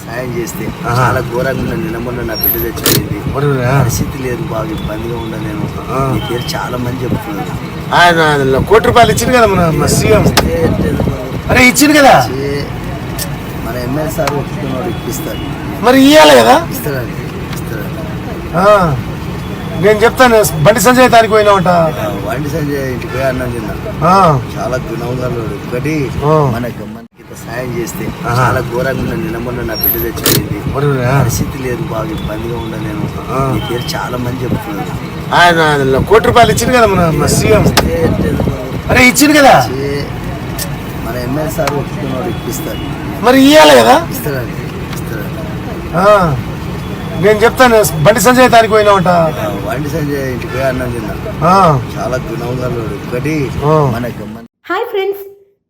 సాయం చేస్తే. చాలా ఘోరంగా ఉన్న నిన్న మొన్న నా బిడ్డ ఒరేయ్, పరిస్థితి లేదు బాగా ఇబ్బందిగా ఉండ నేను. నీ పేరు చాలా మంది చెప్తున్నారు. ఆయన కోటి రూపాయలు ఇచ్చింది కదా మన సీఎం. అరే ఇచ్చింది కదా? మన ఎమ్మెల్యే సార్ ఒప్పుకున్నాడు ఇప్పిస్తాడు. మరి ఇయ్యాలి కదా? ఇస్తాడండి నేను చెప్తాను బండి సంజయ్ తారీఖు పోయినా ఉంటా ఆ, వండి సంజయ్ ఇంటికి పోయి అన్నం తిన్నా. చాలా గుణంగా ఒకటి ఆ. సాయం చేస్తే. చాలా ఘోరంగా ఉన్న నిన్న మొన్న నా బిడ్డ తెచ్చిపోయింది పరిస్థితి లేదు బాగా ఇబ్బందిగా ఉండ నేను. నీ పేరు చాలా మంది చెప్తున్నారు. ఆయన కోటి రూపాయలు ఇచ్చింది కదా మన సీఎం. అరే ఇచ్చింది కదా? ఏ, మన ఎమ్మెల్యే సార్ ఒప్పుకున్నాడు ఇప్పిస్తాడు. మరి ఇయ్యాలి కదా? ఆ, నేను చెప్తాను బండి సంజయ్ తారీఖు పోయినా ఉంటా ఆ, వండి సంజయ్ ఇంటికి పోయి అన్నం తిన్నా. చాలా గుణంగా ఒకటి ఆ. మన గమ్మని హాయ్ ఫ్రెండ్స్